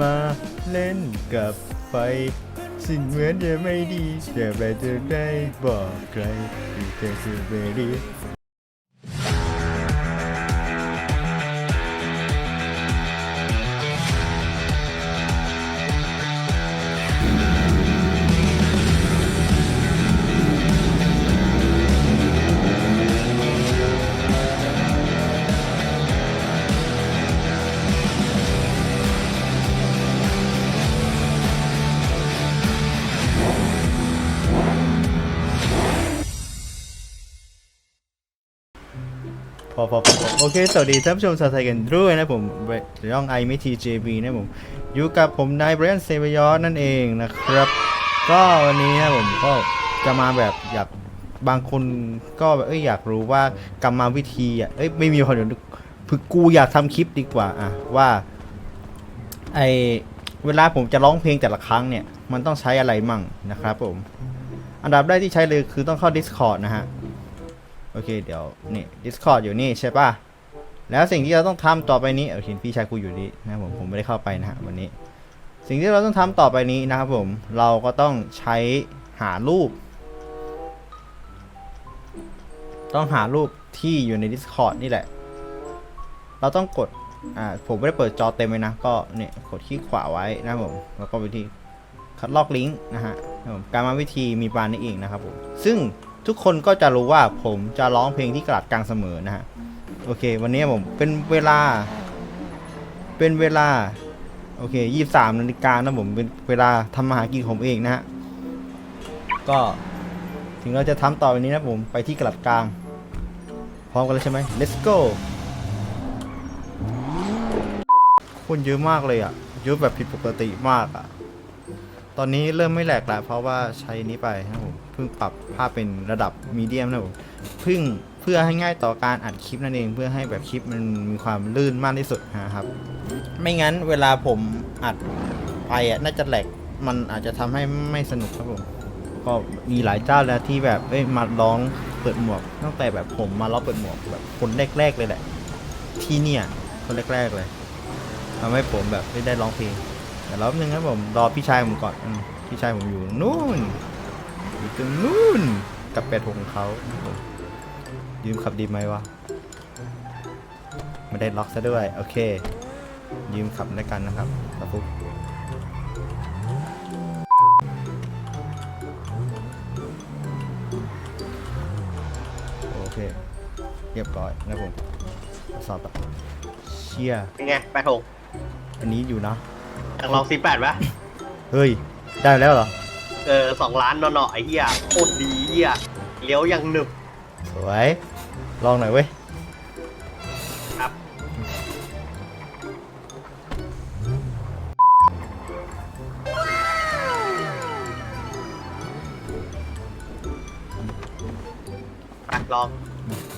มาเล่นกับไฟ สิ่งเหมือนจะไม่ดีแต่ไปจะได้บอกใครที่เธอจะไม่ดี อพอโอเค สวัสดีท่านผู้ชมชาวไทยกันด้วยนะผมย่องไอมิทีเจบีนะผม อยู่กับผมนายเบรนเซเบยอสนั่นเองนะครับ ก็วันนี้นะผมก็จะมาแบบอยากบางคนก็แบบเอ้ยอยากรู้ว่ากรรมวิธีอะเอ้ยไม่มีคนเดี๋ยวคือกูอยากทำคลิปดีกว่าอะว่าไอเวลาผมจะร้องเพลงแต่ละครั้งเนี่ย มันต้องใช้อะไรมั่งนะครับผม อันดับแรกที่ใช้เลยคือต้องเข้า Discord นะฮะ โอเคเดี๋ยวนี่ Discord อยู่นี่ใช่ป่ะ แล้วสิ่งที่เราต้องทำต่อไปนี้โอเคพี่ชายกูอยู่นี่นะผมผมไม่ได้เข้าไปนะฮะวันนี้ สิ่งที่เราต้องทำต่อไปนี้นะครับผมเราก็ต้องใช้หารูป ต้องหารูปที่อยู่ใน Discord นี่แหละ เราต้องกดอ่าผมไม่ได้เปิดจอเต็มเลยนะ ก็เนี่ยกดคลิกขวาไว้นะผมแล้วก็ไปที่คัดลอกลิงก์นะฮะนะผมการมาวิธีมีปานนี้เองนะครับผมซึ่ง ทุกคนก็จะรู้ว่าผมจะร้องเพลงที่กระดกลางเสมอนะฮะ โอเค วันนี้ผมเป็นเวลา เป็นเวลา โอเคยี่สามนาฬิกานะผมเป็นเวลาทำมาหากินของผมเองนะฮะ ก็ถึงเราจะทำต่อไปนี้นะผมไปที่กระดกลาง พร้อมกันเลยใช่ไหม let's go คนเยอะมากเลยอะเยอะแบบผิดปกติมากอะ ตอนนี้เริ่มไม่แหลกแล้วเพราะว่าใช้นี้ไปนะผมเพิ่งปรับ ภาพเป็นระดับมีเดียมนะผมเพิ่งเพื่อให้ง่ายต่อการอัดคลิปนั่นเอง เพื่อให้แบบคลิปมันมีความลื่นมากที่สุดนะครับ ไม่งั้นเวลาผมอัดไปอะน่าจะแหลกมันอาจจะทำให้ไม่สนุกครับผม ก็มีหลายเจ้าแล้วที่แบบเอ้ยมาร้องเปิดหมวกตั้งแต่แบบผมมาร้องเปิดหมวกแบบคนแรกๆเลยแหละ ที่เนี่ยคนแรกๆเลยทำให้ผมแบบไม่ได้ร้องเพลงแต่รอบนึงครับผมรอพี่ชายผมก่อนอพี่ชายผมอยู่นู่น อยู่ตรงนู่นกับแปดหกของเขาผมยืมขับดีไหมวะไม่ได้ล็อกซะด้วย โอเค ยืมขับด้วยกันนะครับกระปุกโอเค เรียบร้อยนะผมสอบต่อเชี่ยเป็นไงแปดหกอันนี้อยู่นะอยากลองซีแปดไหมเฮ้ย ได้แล้วเหรอ เออสองล้านเนาะๆไอ้เหี้ยโคตรดีเหี้ยเลี้ยวยังหนึบสวย ลองหน่อยเว้ย ครับอะลอง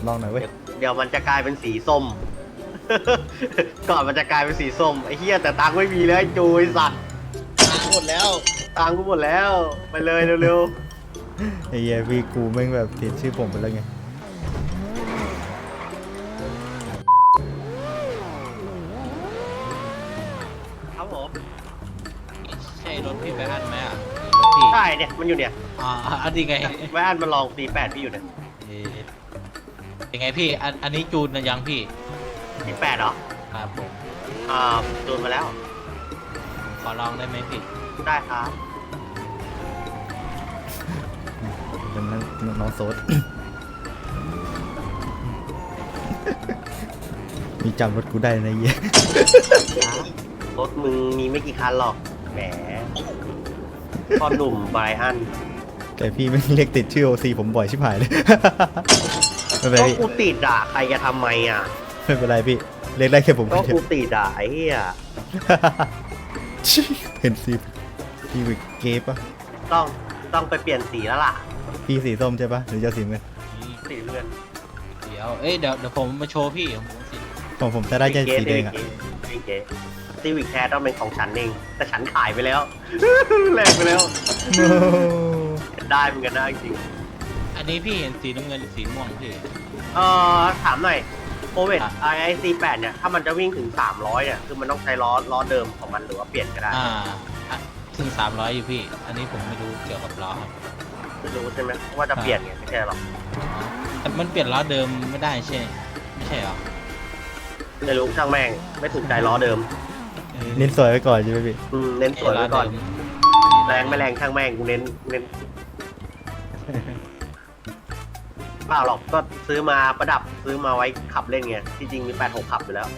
ลองหน่อยเว้ย เดี๋ยวมันจะกลายเป็นสีส้ม ก่อนมันจะกลายเป็นสีส้มไอ้เหี้ยแต่ตังค์ไม่มีแล้วไอ้จูไอ้สัตว์ตังค์หมดแล้ว ตังค์กูหมดแล้ว ไปเลยเร็วไอ้เหี้ยพี่กูแม่งแบบติดชื่อผมไปแล้วไงๆ ครับผม ใช่รถพี่ไปอันไหมอะหรือรถพี่ใช่เนี่ย มันอยู่เนี่ยอ่าอันนี้ไงแม่อันมาลองตีแปดพี่อยู่เนี่ยเอ๊ะเป็นไงพี่อันอันนี้จูนนะยังพี่ตีแปดเหรอ ครับผมอ่าโดนมาแล้ว ขอลองได้ไหมพี่ ได้ครับเป็นน้องน้องโซด มีจำรถกูได้นะไอ้เหี้ยรถมึงมีไม่กี่คันหรอกแหมพ่อหนุ่มไบรอันแต่พี่ไม่งเรียกติดชื่อโอซีผมบ่อยชิบหายเลย ไม่เป็นไรก็พี่กูติดอะใครจะทำไมอะไม่เป็นไรพี่เรียกได้แค่ผมก็คนเดียว กูติดอะไอ้เหี้ย เห็นสี พี่วิกเกฟปะต้องต้องไปเปลี่ยนสีแล้วล่ะ พี่สีส้มใช่ปะหรือจะสีเงินนี่สีเลือนเดี๋ยว เอ้ย เดี๋ยวเดี๋ยวผมมาโชว์พี่ของผมสิของผมจะได้แค่สีแดงอะซีเกซีวิกแคร์ต้องเป็นของฉันเอง แต่ฉันขายไปแล้วแลกไปแล้ว โอ้ได้เหมือนกันนะจริงอันนี้พี่เห็นสีน้ำเงินหรือสีม่วงพี่ๆเอ่อถามหน่อยโควิดไอไอซีแปดเนี่ย ถ้ามันจะวิ่งถึงสามร้อยเนี่ย คือมันต้องใช้ล้อล้อเดิมของมันหรือว่าเปลี่ยนก็ได้ อ่าอะ ถึงสามร้อยอยู่พี่ อันนี้ผมไม่รู้เกี่ยวกับล้อครับไม่รู้ใช่ไหมว่าจะเปลี่ยนไงไม่ใช่หรอกอ๋อแต่มันเปลี่ยนล้อเดิมไม่ได้ใช่ ไม่ใช่เหรอไม่รู้ช่างแม่งไม่ถูกใจล้อเดิมเออเน้นสวยไว้ก่อนใช่ไหมพี่อืมเน้นสวยไว้ก่อนเดิมแรงไม่แรงช่างแม่งกูเน้นเน้นเปล่าหรอกก็ซื้อมาประดับซื้อมาไว้ขับเล่นไงที่จริงมีแปดหกขับอยู่แล้ว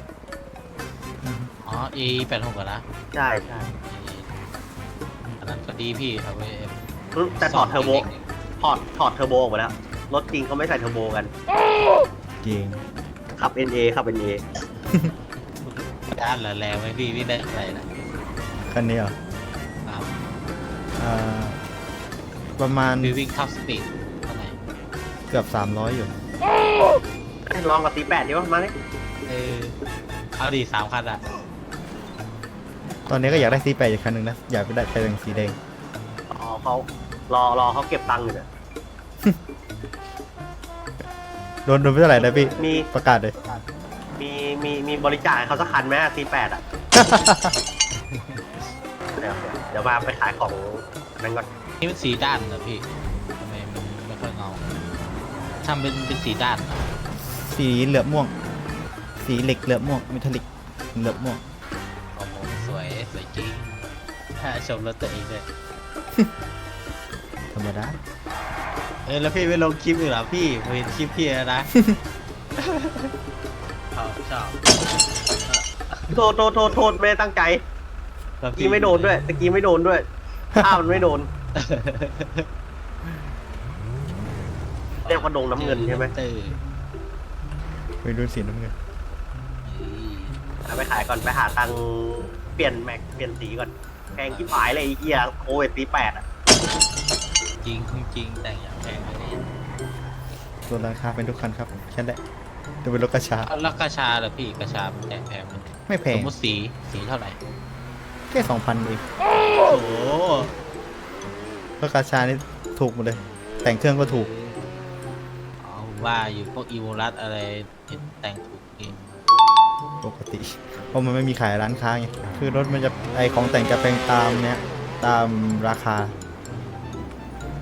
อ๋อ A แปดหกอะนะใช่ใช่อั นนั้นก็ดีพี่เอาไว้อืมแต่ถอดเทอร์โบถอดถอดเทอร์โบออกมาแล้ว รถจริงเขาไม่ใส่เทอร์โบกันเก่งขับ NA ขับ NA ด้านละแรงไหมพี่พี่ได้อะไรนะคันนี้เหรอครับอ่าประมาณคือวิ่งท็อปสปีดเท่าไหร่เกือบ 300 อยู่ ลองกับสีแปดดีวะมาเลยเออเอาดีสามคันอะ ตอนนี้ก็อยากได้สีแปดอีกคันหนึ่งนะ อยากไปได้ไปเป็นสีแดง อ๋อเขารอรอเขาเก็บตังค์อยู่เนี่ยโดนโดนไปเท่าไหร่นะพี่ มีประกาศเลย มีมีมีบริจาคให้เขาสักคันไหมสีแปดอะ เดี๋ยวเดี๋ยวมาไปขายของนั้นก่อน นี่มันสีด้านเหรอพี่ทำไมมันไม่ค่อยเงาทำเป็นเป็นสีด้านเหรอสีเหลือบม่วง สีเหล็กเหลือบม่วง เมทัลลิกเหลือบม่วงโอ้โห สวยสวยจริงถ้าชมรถตัวเองเลยธรรมดาเออแล้วพี่ไม่ลงคลิปอีกเหรอพี่ผมเห็นคลิปพี่แล้วนะชอบชอบโทษโทษโทษโทษไม่ได้ตั้งใจแล้วตะพี่กี้ไม่โดนด้วยตะกี้ไม่โดนด้วยข้าวมันไม่โดนเรียกว่าดงน้ำเงินใช่ไหมเออไปดูสีน้ำเงินเอาไปขายก่อนไปหาตังค์ เปลี่ยนแม็กเปลี่ยนสีก่อนแพงที่ผายเลยไอ้เหี้ยโอ้ยสีแปดอะจริงจริงแต่งอย่างแพงเลยเนี่ยตัวราคาเป็นทุกคันครับแค่นั้นแหละจะเป็นรถกระชาเอาแล้วกระชาเหรอพี่กระชามันแต่งแพงไหมไม่แพสงมมติสีสีเท่าไหร่แค่สองพันเองโอ้โหรถกระชานี่ถูกหมดเลย แต่งเครื่องก็ถูก เอาว่าอยู่พวกอีโวลัสอะไรเห็นแต่งถูกเอง ปกติ เพราะมันไม่มีขายร้านค้าไง คือรถมันจะไอของแต่งจะเป็นตามเนี้ยตามราคา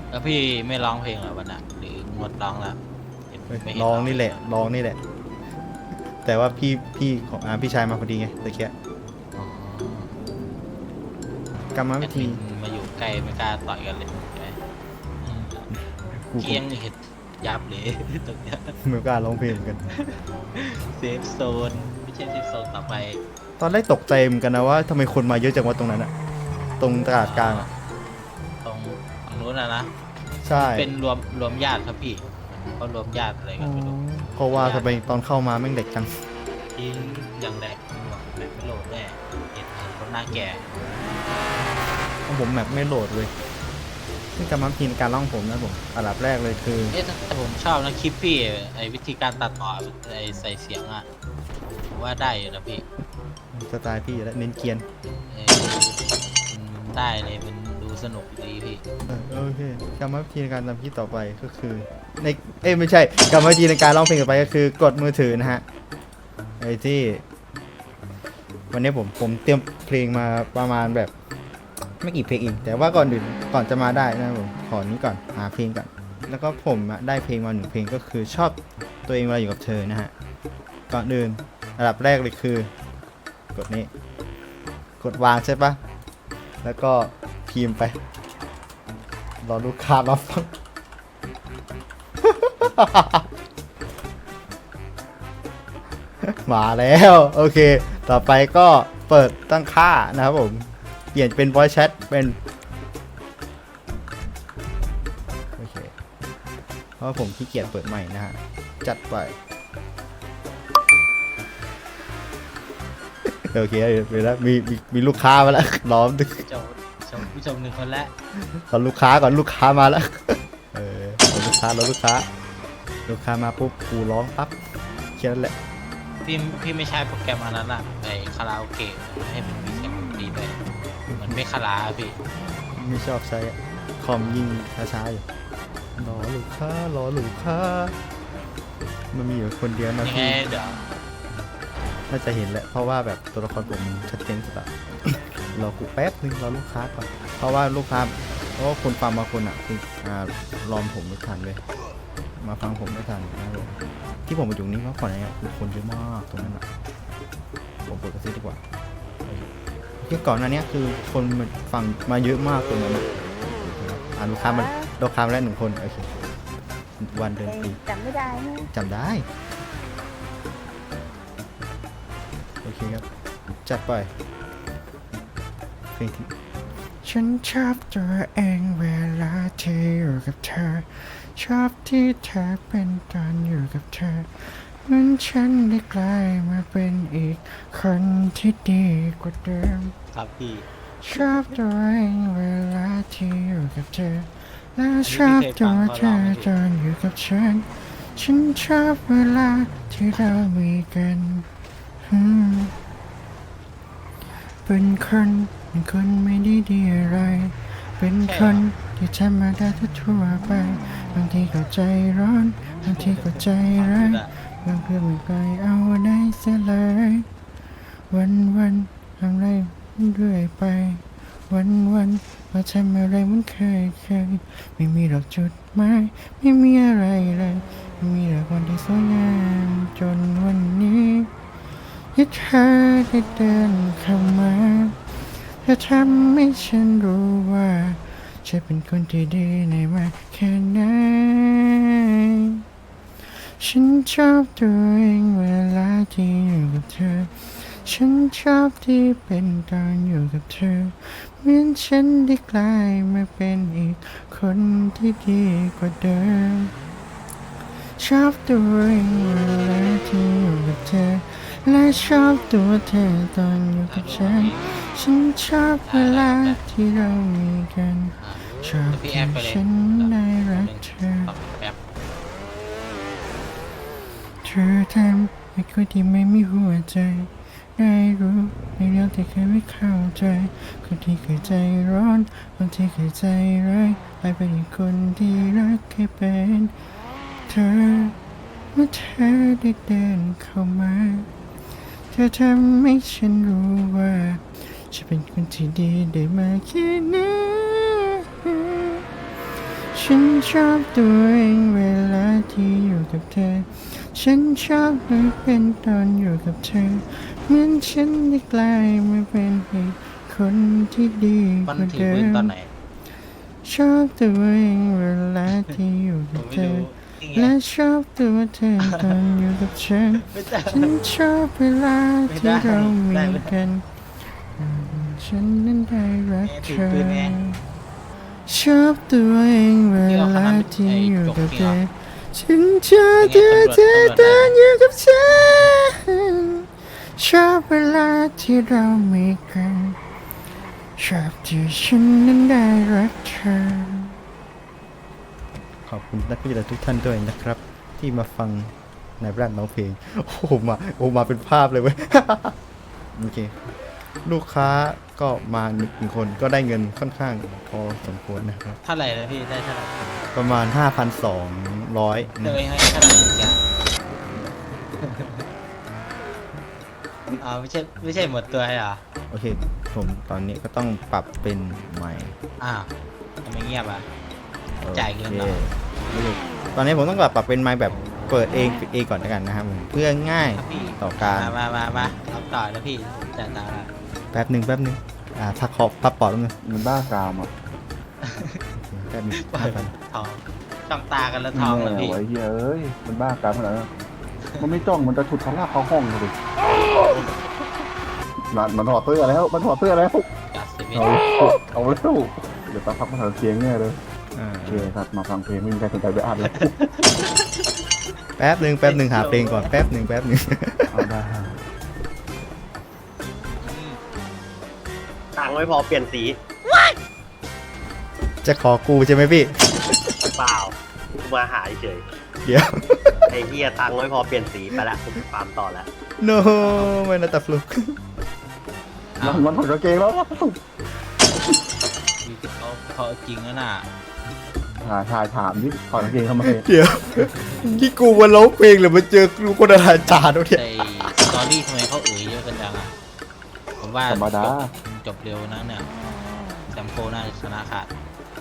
แล้วพี่ไม่ร้องเพลงเหรอวันน่ะหรืองดร้องแล้วเห็นไม่เห็ลองนี่แหละลองนี่แหละ แต่ว่าพี่พี่ของอาพี่ชายมาพอดีไงตะเกียอ๋อกรรมแอวิดธีมินมาอยู่ใกล้ไม่กล้าต่อยกันเลยใช่ไหมอืมกูเกียงเห็ดยับเลยตรงเนี้ยไม่กล้าร้องเพลงเหมือนกัน เซฟโซนไม่ใช่เซฟโซนต่อไปตอนแรกตกใจเหมือนกันนะว่าทำไมคนมาเยอะจังวะตรงนั้นอะตรงตลาดกลางอะตรงตรงนู้นนะนะใช่เป็นรวมรวมญาติครับพี่ก็รวมญาติอะไรกันไม่รู้เพราะว่าทำไมตอนเข้ามาแม่งเด็กจังยิงอย่างแรกหน่วงแบบไม่โหลดแน่เห็นคนหน้าแก่ของผมแบบไม่โหลดเลยนี่กรรมวิธีในการร้องผมนะผมอันดับแรกเลยคือเอ๊ะแต่ผมชอบนะคลิปพี่ไอวิธีการตัดต่อไอใส่เสียงอะผม ว่าได้อยู่นะพี่สไตล์พี่และเน้นเกรียนเออมันได้เลยมันดูสนุกดีพี่เออโอเคกรรมวิธีในการทำคลิปต่อไปก็คือในเอ้ยไม่ใช่กรรมวิธีในการร้องเพลงต่อไปก็คือกดมือถือนะฮะไอ้ที่ วันนี้ผมผมเตรียมเพลงมาประมาณแบบ ไม่กี่เพลงเองแต่ว่าก่อนอื่นก่อนจะมาได้นะผมขอนี้ก่อนหาเพลงก่อนแล้วก็ผมอะได้เพลงมาหนึ่งเพลงก็คือชอบตัวเองเวลาอยู่กับเธอนะฮะก่อนอื่น อันดับแรกเลยคือ กดนี้ กดวางใช่ปะแล้วก็พิมพ์ไป รอลูกค้ารับฟังมาแล้ว โอเค ต่อไปก็เปิดตั้งค่านะครับผม เปลี่ยนเป็น voice chat เป็นโอเคเพราะผมขี้เกียจเปิดใหม่นะฮะ จัดไป โอเคเดี๋ยวแล้วมีมีมีลูกค้ามาแล้วล้อมดึกชมชมผู้ชมหนึ่งคนละขอลูกค้าก่อนลูกค้ามาแล้วเออขอลูกค้ารอลูกค้า ลูกค้ามาปุ๊บกูร้องปั๊บแค่นั้นแหละพี่พี่ไม่ใช้โปรแกรมอันนั้นอะไอคาราโอเกะให้มันมีเสียงดนตรีด้วยเหมือนไม่คาราอะพี่ไม่ชอบใช้อะคอมยิ่งช้าๆอยู่รอลูกค้ารอลูกค้า มันมีอยู่คนเดียวนะยังไงพี่ เดี๋ยว น่าจะเห็นแหละ เพราะว่าแบบตัวละครผมมันชัดเจนสุดอะรอกูแป๊บนึงรอลูกค้าก่อน เพราะว่าลูกค้า เพราะว่าคนฟังบางคนอะคืออ่ารอมผมไม่ทันเลย มาฟังผมไม่ทันนะครับผมที่ผมมาอยู่นี้เพราะก่อนหน้านี้คือคนเยอะมากตรงนั้นอะผมเปิดกระซิบดีกว่าที่ก่อนหน้านี้คือคนมาฟังมาเยอะมากตรงนั้นอะอ่าลูกค้ามาลูกค้ามาแล้วหนึ่งคนโอเควันเดือนปีจำไม่ได้ฮะจำได้ คครับ จัดไปเพลงที่ฉันชอบตัวเองเวลาที่อยู่กับเธอ ชอบที่เธอเป็นตอนอยู่กับเธอเหมือนฉันได้กลายมาเป็นอีกคนที่ดีกว่าเดิม ครับพี่ ชอบตัวเองเวลาที่อยู่กับเธอ และชอบตัวเธอตอนอยู่กับฉัน ฉันชอบเวลาที่เรามีกันอืม เป็นคนเป็นคนไม่ได้ดีอะไร เป็นคนที่ธรรมดาทั่วไป บางทีก็ใจร้อน บางทีก็ใจร้ายบางเรื่องไม่เคยเอาได้เสียเลย วันวันทำอะไรเรื่อยไป วันวันๆว่าทำอะไรมันเคยเคยไม่มีหรอกจุดหมายไม่มีอะไรเลย มีแต่คนที่สวยงามจนวันนี้ ที่เธอได้เดินเข้ามาเธอทำให้ฉันรู้ว่าฉันเป็นคนที่ดีในมากแค่ไหน ฉันชอบตัวเองเวลาที่อยู่กับเธอ ฉันชอบที่เป็นตอนอยู่กับเธอ เหมือนฉันได้กลายมาเป็นอีกคนที่ดีกว่าเดิม ชอบตัวเองเวลาที่อยู่กับเธอ และชอบตัวเธอตอนอยู่กับฉัน ฉันชอบเวลาที่เรามีกัน ชอบที่ฉันได้รักเธอ เธอทำให้คนที่ไม่มีหัวใจ ได้รู้ในเรื่องที่เคยไม่เข้าใจ คนที่เคยใจร้อน คนที่เคยใจร้ายกลายเป็นคนที่รักแค่เป็น เธอเมื่อเธอได้เดินเข้ามา ธอทำให้ฉันรู้ว่าฉันเป็นคนที่ดีได้มาแค่ไหนฉันชอบตัวเองเวลาที่อยู่กับเธอ ฉันชอบเมื่อเป็นตอนอยู่กับเธอ เหมือนฉันได้กลายมาเป็นอีกคนที่ดีกมันว่าถือเดิปืนมตอนไหนชอบตัวเองเวลาที่อยู่ผกับมเธไม่อรู้นี่ไง และชอบตัวเธอตอนอยู่กับฉัน ไม่ได้ ฉันชอบเวลาที่เรามีได้ไม่ได้กันฉันนั้นได้รักเธอชอบตัวเองเวลาที่อยู่กับเธออฉันชอบตัวเธอตอนอยู่กับฉันชอบเวลาที่เรามีกันชอบที่ฉันนั้นได้รักเธอ ขอบคุณนักวิจารณ์ทุกท่านด้วยนะครับ ที่มาฟังในแรกน้องเพลง โอ้โหมาโอ้มาเป็นภาพเลยเว้ยโอเค ลูกค้าก็มาหนึ่งคนก็ได้เงินค่อนข้างพอสมควรนะครับ เท่าไหร่นะพี่ได้เท่าไหร่ประมาณ 5,200เดี๋ยนะวให้เท่าไหร่อีกอะอ๋อไม่ใช่ไม่ใช่หมดตัวเหรอโอเค ผมตอนนี้ก็ต้องปรับเป็นใหม่ อ้าวทำไมเงียบอะโอ จ่ายเงินเหรอโอเคตอนนี้ผมต้องปรับเป็นไม้แบบเปิดเองปิดเองก่อนแล้วกันนะครับผมเพื่อง่ายครับพี่ต่อการ มามามามาเอาต่อแล้วพี่จ่ายตังค์ละแป๊บหนึ่งแป๊บหนึ่งอ่าพักขอบพักปอดแป๊บนึงมันบ้ากามอะแป๊บหนึงห้าพันทองจ้องตากันแล้วทองเหรอแม่พี่ไว้เหี้ยเอ้ยมันบ้ากามขนาดนั้นมันไม่จ้องมันจะฉุดเขาลากเข้าห้องเลยดิมันมันถอดเสื้อแล้วมันถอดเสื้อแล้วกัดสิบเอ็เอาดเอาแล้วเดี๋ยวตาพักมาถอดเสียงแน่เลย อ่าโอเคครับมาฟังเพลงไม่มีใครสนใจไปอ่านเลยแป๊บหนึ่งแป๊บหนึ่งหาเพลงก่อนแป๊บหนึ่งแป๊บหนึ่ง เอาได้ตังค์ไม่พอเปลี่ยนสีจะขอกูใช่ไหมพี่ เปล่ากูมาหาเฉยเดี๋ยว ไอ้เฮียตังค์ไม่พอเปลี่ยนสีไปละกูไปฟาร์มต่อแล้ว no ไม่น่าตาฟลุกเอามันมันถอดกางเกงแล้วมีที่เขาเขาจริงแล้วน่ะ หาชายถามที่ถอดกางเกงทำไมเดี๋ยวที่กูมาร้องเพลงหรือมาเจอกูคนอาจารย์วะเนี่ยในสตอรี่ทำไมเขาเอ่ยเยอะกันจังอะผมว่าธรรมดา จบจบเร็วนะเนี่ยแซมโฟน่าจะชนะขาด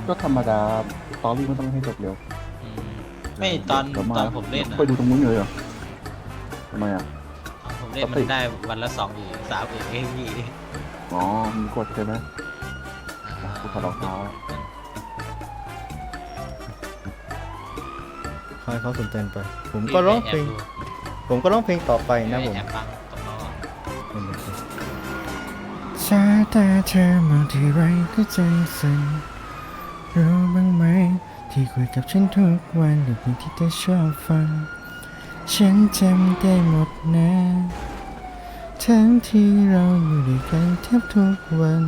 ก็ธรรมดาสตอรี่มันต้องให้จบเร็วอืมไม่ตอนดี๋ยวาตอนผมเล่นอะไปดูตรงนู้นเลยเหรอทำไมอะ ตอนผมเล่นมันได้วันละสองเอกสามเอกเองพี่อ๋อมีกดใช่ไหมกูถอดรองเท้า ให้เขาสนใจไป ผมก็ร้องเพลง ผมก็ร้องเพลงต่อไปนะผมแอบฟังตรงน้องสายตาเธอมองที่ไรก็ใจสั่นรู้บ้างไหม ที่คุยกับฉันทุกวันหรือเพลงที่เธอชอบฟัง ฉันจำได้หมดนะทั้งที่เราอยู่ด้วยกันแทบทุกวัน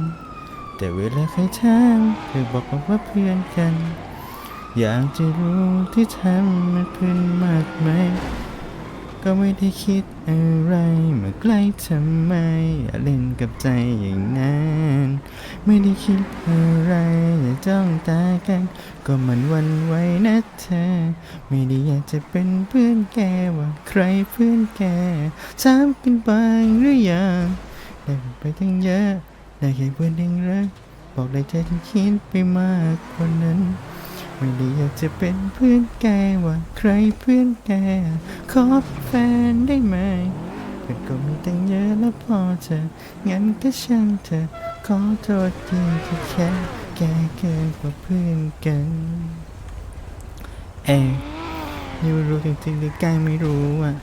แต่เวลาใครถามเธอบอกว่าเพื่อนกัน อยากจะรู้ที่ทำมันเพื่อนมากไหม ก็ไม่ได้คิดอะไรมาใกล้ทำไม อย่าเล่นกับใจอย่างนั้น ไม่ได้คิดอะไรอย่าจ้องตากัน ก็มันวันไหวนะเธอ ไม่ได้อยากจะเป็นเพื่อนแกว่าใครเพื่อนแกถามกันบ้างหรือยังได้ไปตั้งเยอะได้แค่เพื่อนเองรักบอกได้ใจฉันคิดไปมากกว่านั้น ไม่ได้อยากจะเป็นเพื่อนแกว่าใครเพื่อนแก ขอแฟนได้ไหมเพื่อนก็มีตั้งเยอะแล้วพอเธอ งั้นก็ช่างเธอ ขอโทษทีที่แค่แกเกินกว่าเพื่อนกัน เอ้ยยูรู้จริงๆหรือแกล้ไม่รู้อะ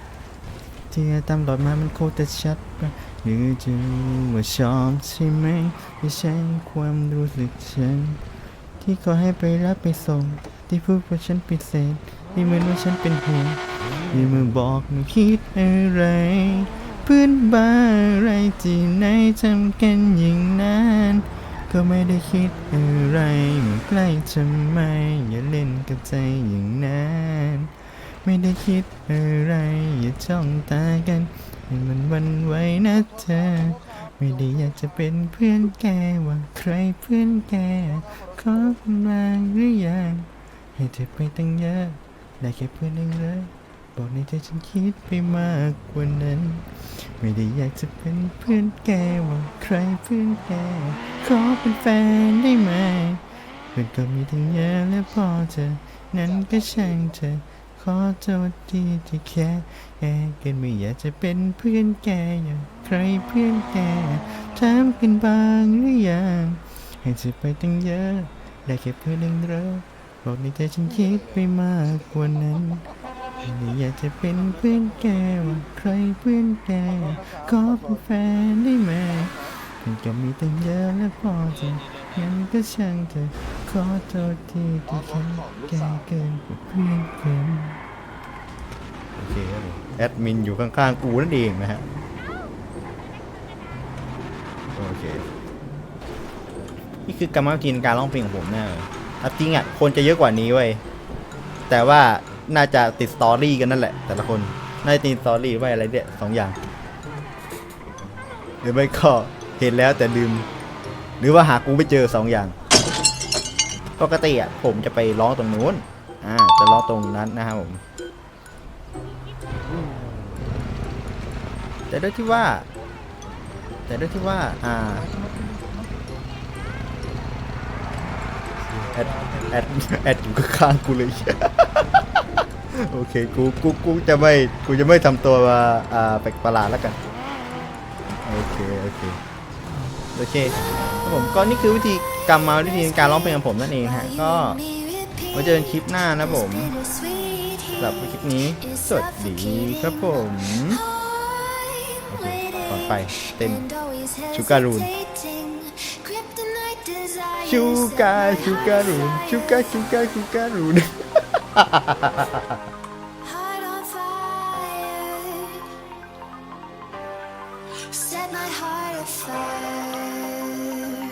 ที่ตามหลอดมามันโคตรชัดปะหรือจะรู้ว่าชอบใช่ไหมไม่ใช่ความรู้สึกฉัน ที่ขอให้ไปรับไปส่ง ที่พูดว่าฉันปิดเศษที่เหมือนว่าฉันเป็นห่วงที่มือบอกไม่คิดอะไรเพื่อนบ้าอะไรที่ไหนทำกันอย่างนั้นก็ไม่ได้คิดอะไรมันใกล้ทำไม อย่าเล่นกับใจอย่างนั้นไม่ได้คิดอะไร อย่าจ้องตากันให้มันวันไหวนะเธอ ไม่ได้อยากจะเป็นเพื่อนแกว่าใครเพื่อนแก ขอมาหรือยังให้เธอไปตั้งเยอะได้แค่เพื่อนเองเลยบอกในใจฉันคิดไปมากกว่านั้น ไม่ได้อยากจะเป็นเพื่อนแกว่าใครเพื่อนแกขอเป็นแฟนได้ไหมเพื่อนก็มีทั้งเยอะและพอเธอนั้นก็ช่างเธอขอโทษทีที่แค่แกกันไม่อยากจะเป็นเพื่อนแกอย่างใครเพื่อนแกถามกันบ้างหรือยัง ให้เธอไปตั้งเยอะ ได้แค่เพื่อนเองเรอบอกในใจฉันคิดไปมากกว่านั้นไม่อยากจะเป็นเพื่อนแกว่าใครเพื่อนแกขอเป็นแฟนได้ไหมมันก็มีตั้งเยอะและพอจะงั้นก็ช่างเธอขอโทษทีที่แค่แกเกินกว่าเพื่อนกันโอเคครับผมแอดมินอยู่ข้างๆกูนั่นเองนะฮะ โอเค นี่คือกรรมวิธีในการร้องเพลงของผมแน่เลยจริงอะคนจะเยอะกว่านี้เว้ย แต่ว่าน่าจะติดสตอรี่กันนั่นแหละ แต่ละคน น่าจะติดสตอรี่ไว้อะไรเนี่ยสองอย่าง หรือไม่ก็เห็นแล้วแต่ลืม หรือว่าหากูไม่เจอสองอย่าง ปกติอะผมจะไปร้องตรงนู้น อ่า จะร้องตรงนั้นนะครับผม แต่ด้วยที่ว่า แต่ด้วยที่ว่า อ่า แอดแอดแอดอยู่ข้างกูเลย โอเคกูกูกูจะไม่กูจะไม่ทำตัวว่าอ่าแปลกประหลาดแล้วกัน โอเค โอเค โอเคครับผมก็นี่คือวิธีกรรมมาวิธีการร้องเพลงของผมนั่นเองฮะ ก็ไว้เจอกันคลิปหน้านะผมสำหรับคลิปนี้ สวัสดีครับผม โอเคก่อนไปเต้นชูการูน ชูการชูกา